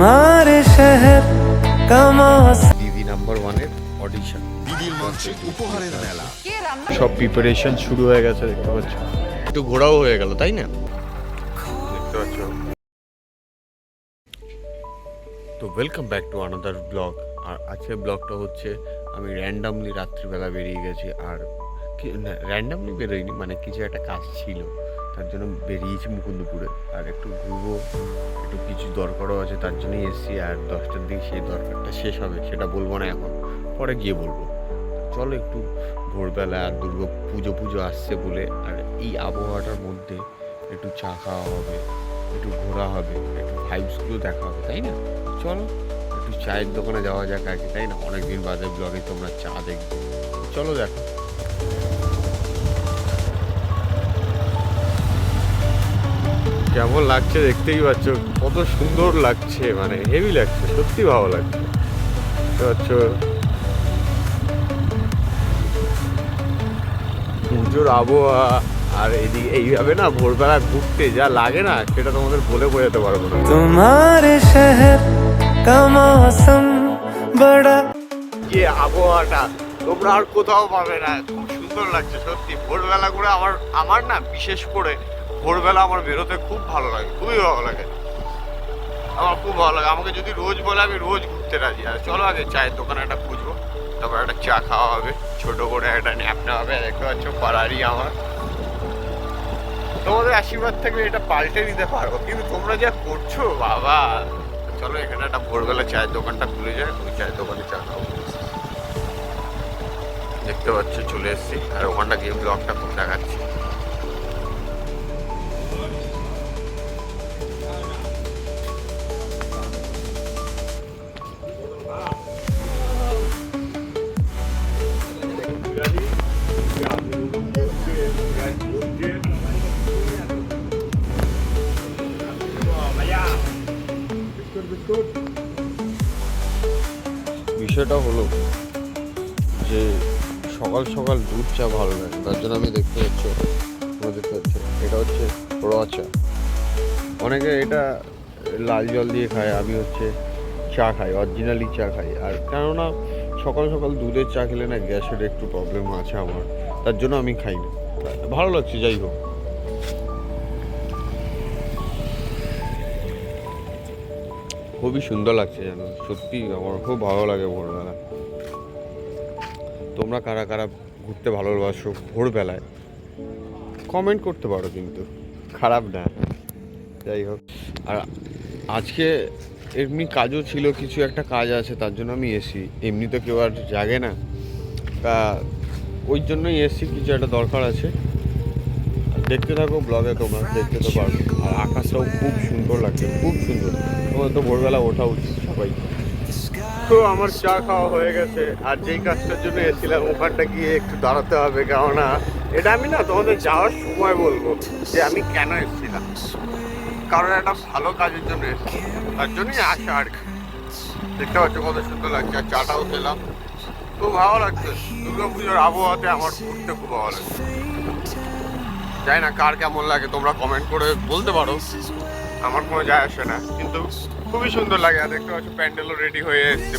আমার শহর কামাস দিদি নাম্বার ওয়ানের অডিশন দিদির মঞ্চে উপহারের মেলা। সব প্রিপারেশন শুরু হয়ে গেছে দেখতে পাচ্ছ। একটু ঘোরাও হয়ে গেল তাই না? দেখতে পাচ্ছ। তো welcome back to another blog আর আজকের ব্লগটা হচ্ছে আমি র্যান্ডামলি রাত্রিবেলা বেরিয়ে গেছি আর র্যান্ডামলি বেরোয়নি মানে কিছু একটা কাজ ছিল। তার জন্য বেরিয়েছি মুকুন্দপুরে। আর একটু ঘুরবো, একটু কিছু দরকারও আছে, তার জন্যই এসেছি। আর দশটার দিকে সেই দরকারটা শেষ হবে, সেটা বলব না এখন। পরে গিয়ে বলব। চলো একটু ভোরবেলা আর দুর্গা পুজো পুজো আসছে বলে, আর এই আবহাওয়াটার মধ্যে একটু চা খাওয়া হবে, একটু ঘোরা হবে, একটু ভাইবসগুলো দেখা হবে, তাই না? চলো, একটু চায়ের দোকানে যাওয়া যাক কি তাই না? অনেকদিন বাদে ব্লগে তোমরা চা দেখবে। চলো দেখো। কেমন লাগছে দেখতেই পাচ্ছ কত সুন্দর লাগছে মানে হেভি লাগছে সত্যি ভালো লাগছে। দেখতে পাচ্ছ? পুজোর আবহাওয়া আর এদিকে এইভাবে না ভোরবেলা ঘুরতে যা লাগে না সেটা তোমাদের বলে বোঝাতে পারব না। তোমার শহর কা বড়া। যে আবহাওয়াটা তোমরা আর কোথাও পাবে না খুব সুন্দর লাগছে সত্যি। ভোরবেলা করে আমার আমার না বিশেষ করে ভোরবেলা আমার বেরোতে খুব ভালো লাগে, খুবই ভালো লাগে। আমার খুব ভালো লাগে। আমাকে যদি রোজ বলে, আমি রোজ ঘুরতে রাজি। আর চলো আগে চায়ের দোকানে একটা খুঁজবো। তারপর একটা চা খাওয়া হবে। ছোটো করে একটা ন্যাপ নেওয়া হবে। দেখতে পাচ্ছ, পাড়ারই আমার। তোমাদের আশীর্বাদ থাকলে এটা পাল্টে দিতে পারব কিন্তু তোমরা যা করছ, বাবা। চলো এখানে একটা ভোরবেলা চায়ের দোকানটা খুলে যায় ওই চায়ের দোকানে চা খাব দেখতে পাচ্ছ, চলে এসেছি। আর ওখানটা গিয়ে ব্লগটা খুব দেখাচ্ছি। বিষয়টা হলো যে সকাল সকাল দুধ চা ভালো লাগে, তার জন্য আমি দেখতে পাচ্ছ তোমরা দেখতে পাচ্ছ এটা হচ্ছে র চা। অনেকে এটা লাল জল দিয়ে খায়, আমি হচ্ছে চা খাই অরিজিনালি চা খাই, আর কেননা সকাল সকাল দুধের চা খেলে না গ্যাসের একটু প্রবলেম আছে আমার, তার জন্য আমি খাই না ভালো লাগছে, যাই হোক। খুবই সুন্দর লাগছে যেন। সত্যি আমার খুব ভালো লাগে ভোরবেলা। তোমরা কারা কারা ঘুরতে ভালোবাসো ভোরবেলায়? কমেন্ট করতে পারো কিন্তু। খারাপ না। যাই হোক। আর আজকে এমনি কাজও ছিল, কিছু একটা কাজ আছে, তার জন্য আমি এসি। এমনি তো কেউ আর জাগে না। তা ওই জন্যই এসছি কিছু একটা দরকার আছে। দেখতে থাকো ব্লগে তোমরা দেখতে তো পারবে আর আকাশটাও খুব সুন্দর লাগছে, খুব সুন্দর। তোমার তো ভোরবেলা ওঠা উচিত সবাই। তো আমার চা খাওয়া হয়ে গেছে, আর যেই কাজটার জন্য এসেছিলাম, ওখানটা গিয়ে একটু দাঁড়াতে হবে কেননা এটা আমি না তোমাদের যাওয়ার সময় বলব, যে আমি কেন এসেছিলাম। কারণ একটা ভালো কাজের জন্য এসেছি তার জন্যই আসা আর কি। দেখতে পাচ্ছ কত সুন্দর লাগছে, আর চাটাও খেলাম। খুব ভালো লাগছে দুর্গা পুজোর আবহাওয়াতে আমার ঘুরতে খুব ভালো লাগছে। জানি না কার কেমন লাগে, তোমরা কমেন্ট করে বলতে পারো। আমার কোনো যায় আসে না, কিন্তু খুবই সুন্দর লাগে, আর দেখতে পাচ্ছ প্যান্ডেলও রেডি হয়ে এসছে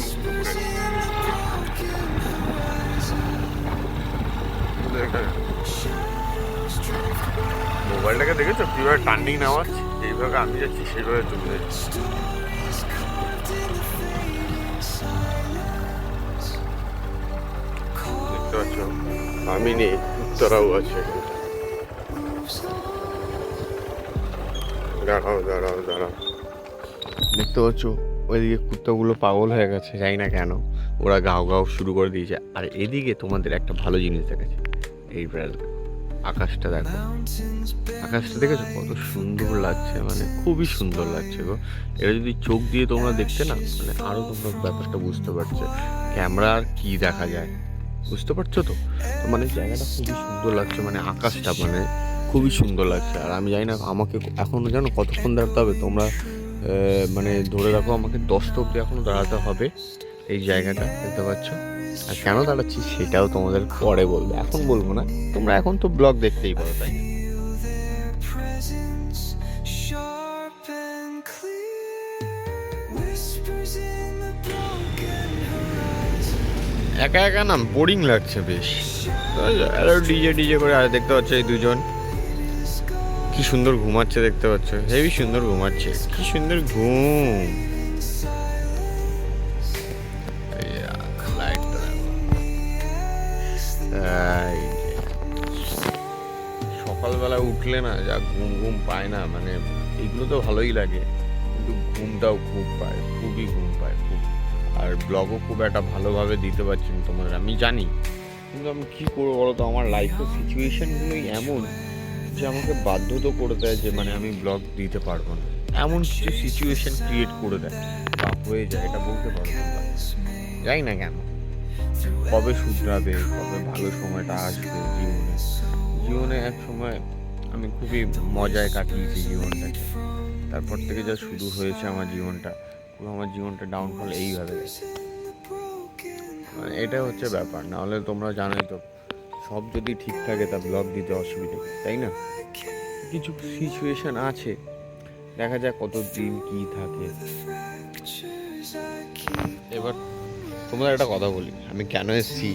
মোবাইলটাকে দেখেছ? কীভাবে টার্নিং নেওয়াচ্ছে এইভাবে আমি যাচ্ছি, সেইভাবে চলে যাচ্ছি। দেখতে পাচ্ছ, আমি নেই, উত্তরাও আছে। দাঁড়াও দাঁড়াও দাঁড়াও। দেখতে পাচ্ছ? ওইদিকে কুত্তাগুলো পাগল হয়ে গেছে, জানি না কেন। ওরা গাও গাও শুরু করে দিয়েছে। আর এদিকে তোমাদের একটা ভালো জিনিস দেখাচ্ছে। এই বেড়াল, আকাশটা দেখো। আকাশটা দেখেছ? কত সুন্দর লাগছে মানে খুবই সুন্দর লাগছে গো। এটা যদি চোখ দিয়ে তোমরা দেখতে না মানে আরও তোমরা ব্যাপারটা বুঝতে পারছ। ক্যামেরা আর কি দেখা যায়? বুঝতে পারছ তো মানে জায়গাটা খুবই সুন্দর লাগছে মানে আকাশটা মানে খুবই সুন্দর লাগছে। আর আমি জানি না আমাকে এখনও জানো কতক্ষণ দাঁড়াতে হবে তোমরা মানে ধরে রাখো আমাকে দশটা অব্দি এখনও দাঁড়াতে হবে এই জায়গাটা দেখতে পাচ্ছ? আর কেন দাঁড়াচ্ছি সেটাও তোমাদের পরে বলবে। এখন বলব না তোমরা এখন তো ব্লগ দেখতেই পারো তাই একা একা নাম বোরিং লাগছে বেশ। ডিজে ডিজে করে আর দেখতে পাচ্ছ এই দুজন। কি সুন্দর ঘুমাচ্ছে দেখতে পাচ্ছ? হেভি সুন্দর ঘুমাচ্ছে। কি সুন্দর ঘুম। সকালবেলা উঠলে না যা ঘুম ঘুম পায় না মানে এগুলো তো ভালোই লাগে, কিন্তু ঘুমটাও খুব পায়, খুবই ঘুম পায়, খুব। আর ব্লগও খুব একটা ভালোভাবে দিতে পারছি না তোমাদের, আমি জানি। কিন্তু আমি কী করব বলো তো? আমার লাইফের সিচুয়েশানগুলোই এমন। যে আমাকে বাধ্য তো করে দেয় যে মানে আমি ব্লগ দিতে পারব না। এমন কিছু সিচুয়েশন ক্রিয়েট করে দেয়। বা হয়ে যায়, এটা বলতে পারব না। যাই না কেন। কবে শুধরাবে, কবে ভালো সময়টা আসবে জীবনে। জীবনে এক সময় আমি খুবই মজায় কাটিয়েছি জীবনটাকে। তারপর থেকে যা শুরু হয়েছে আমার জীবনটা, পুরো আমার জীবনটা ডাউনফল এইভাবে গেছে। মানে এটা হচ্ছে ব্যাপার না হলে তোমরা জানোই তো সব যদি ঠিক থাকে, তা ব্লগ দিতে অসুবিধা তাই না? কিছু সিচুয়েশান আছে। দেখা যাক কত দিন কি থাকে। এবার তোমরা একটা কথা বলি, আমি কেন এসেছি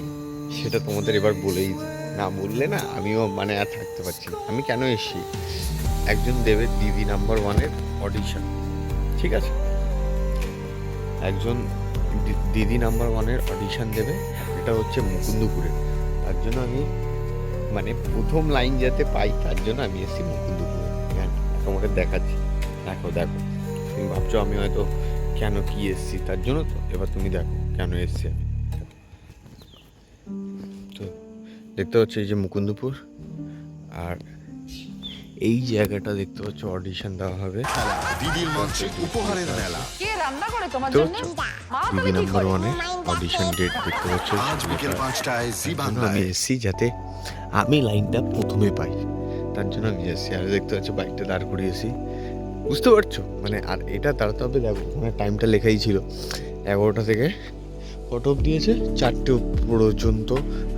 সেটা তোমাদের এবার বলেই না বললে না, আমিও মানে আর থাকতে পারছি না। আমি কেন এসেছি? একজন দেবের দিদি নাম্বার ওয়ানের অডিশন ঠিক আছে? একজন দিদি নাম্বার ওয়ানের অডিশন দেবে, এটা হচ্ছে মুকুন্দপুরে। তার জন্য আমি মানে প্রথম লাইন যাতে পাই তার জন্য আমি এসেছি মুকুন্দপুরে। হ্যাঁ তোমাকে দেখাচ্ছি। দেখো দেখো। তুমি ভাবছ আমি হয়তো কেন কি এসেছি? তার জন্য তো? এবার তুমি দেখো কেন এসেছি আমি। তো দেখতে পাচ্ছ এই যে মুকুন্দপুর আর এই জায়গাটা দেখতে পাচ্ছ অডিশন দেওয়া হবে। দিদির মঞ্চে উপহারের মেলা। রান্না করে তোমার জন্য? মা কি করে? অডিশন ডেট দেখতে পাচ্ছ আজ বিকেল পাঁচটায় জি তার জন্য আমি বাংলায় যাতে আমি লাইনটা প্রথমে পাই। তার জন্য আমি এসেছি। আর দেখতে পাচ্ছ বাইকটা দাঁড় করিয়েছি। বুঝতে পারছ? মানে আর এটা দাঁড়াতে হবে দেখো ওখানে টাইমটা লেখাই ছিল। এগারোটা থেকে কত অব্দি আছে চারটে পর্যন্ত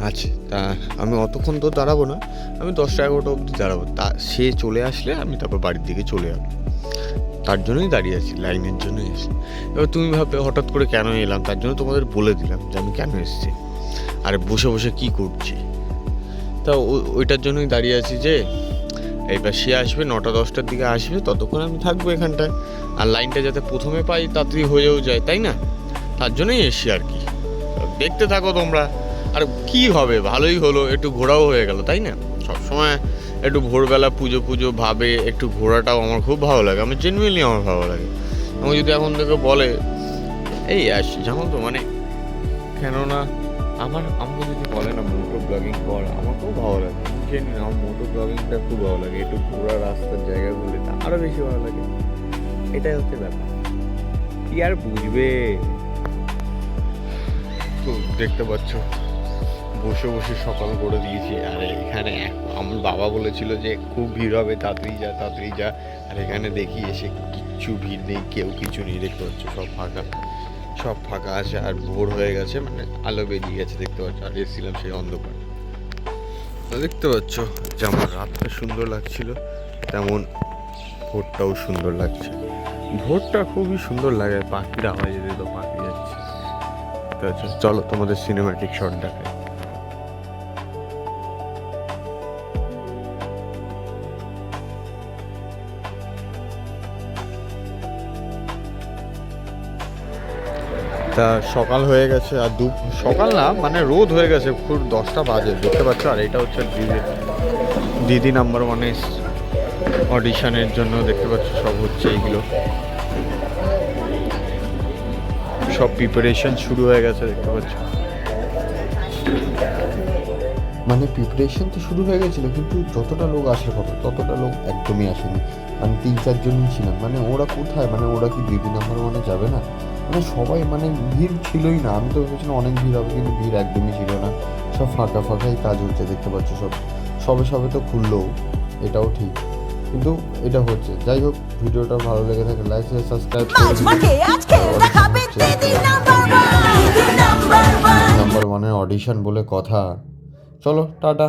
আছে। তা আমি অতক্ষণ তো দাঁড়াবো না আমি দশটা এগারোটা অবধি দাঁড়াবো। তা সে চলে আসলে আমি তারপর বাড়ির দিকে চলে যাব তার জন্যই দাঁড়িয়ে আছি, লাইনের জন্যই এসেছি এবার তুমি ভাববে, হঠাৎ করে কেন এলাম? তার জন্য তোমাদের বলে দিলাম যে আমি কেন এসেছি। আর বসে বসে কি করছি? তা ওইটার জন্যই দাঁড়িয়ে আছি যে, এইবার সে আসবে, নটা দশটার দিকে আসবে, ততক্ষণ আমি থাকব এখানটায়। আর লাইনটা যাতে প্রথমে পাই, তাড়াতাড়ি হয়েও যায়, তাই না? তার জন্যই এসছি আর কি। দেখতে থাকো তোমরা। আর কি হবে? ভালোই হলো, একটু ঘোরাও হয়ে গেল, তাই না? সবসময় একটু ভোরবেলা পুজো পুজো ভাবে একটু ঘোরাটাও আমার খুব ভালো লাগে। আমার জেনুইনলি আমার ভালো লাগে। আমি যদি এখন থেকে বলে, এই আস, জানো তো মানে কেননা আমার, আমাকে যদি বলে না মোটো ব্লগিং কর, আমার খুব ভালো লাগে। জেনে আমার মোটো ব্লগিংটা খুব ভালো লাগে। একটু ঘোরা রাস্তার জায়গাগুলোতে আরও বেশি ভালো লাগে। এটাই হচ্ছে ব্যাপার। কি আর বুঝবে? তো দেখতে পাচ্ছ। বসে বসে সকাল করে দিয়েছি। আর এখানে আমার বাবা বলেছিল যে খুব ভিড় হবে তাড়াতাড়ি যা তাড়াতাড়ি যা। আর এখানে দেখি এসে কিচ্ছু ভিড় নেই কেউ কিছু নেই দেখতে পাচ্ছ সব ফাঁকা। সব ফাঁকা আছে আর ভোর হয়ে গেছে মানে আলো বেরিয়ে গেছে দেখতে পাচ্ছ। আর এসেছিলাম সেই অন্ধকার। দেখতে পাচ্ছ যেমন রাতটা সুন্দর লাগছিল তেমন ভোরটাও সুন্দর লাগছে। ভোরটা খুবই সুন্দর লাগে পাখির আওয়াজ যেতে তো পাখি যাচ্ছে। আচ্ছা, চলো তোমাদের সিনেমাটিক শট দেখাই। তা সকাল হয়ে গেছে আর দু সকাল না মানে রোদ হয়ে গেছে পুরো দশটা বাজে, দেখতে পাচ্ছ? আর এটা হচ্ছে দিদি দিদি নাম্বার ওয়ানে অডিশনের জন্য দেখতে পাচ্ছ, সব হচ্ছে এইগুলো। সব প্রিপারেশন শুরু হয়ে গেছে, দেখতে পাচ্ছ? মানে প্রিপারেশন তো শুরু হয়ে গেছিল, কিন্তু যতটা লোক আসার কথা ততটা লোক একদমই আসেনি। মানে তিন চারজনই ছিলাম মানে ওরা কোথায়? মানে ওরা কি দিদি নাম্বার ওয়ানে যাবে না? মানে সবাই মানে ভিড় ছিলই না। আমি তো ভেবেছিলাম অনেক ভিড় হবে কিন্তু ভিড় একদমই ছিল না। সব ফাঁকা ফাঁকাই কাজ হচ্ছে দেখতে পাচ্ছ সব। সবে সবে তো খুললো এটাও ঠিক। কিন্তু এটা হচ্ছে যাই হোক ভিডিওটা ভালো লেগে থাকে লাইক শেয়ার সাবস্ক্রাইব নাম্বার ওয়ানের অডিশন বলে কথা। চলো টাটা।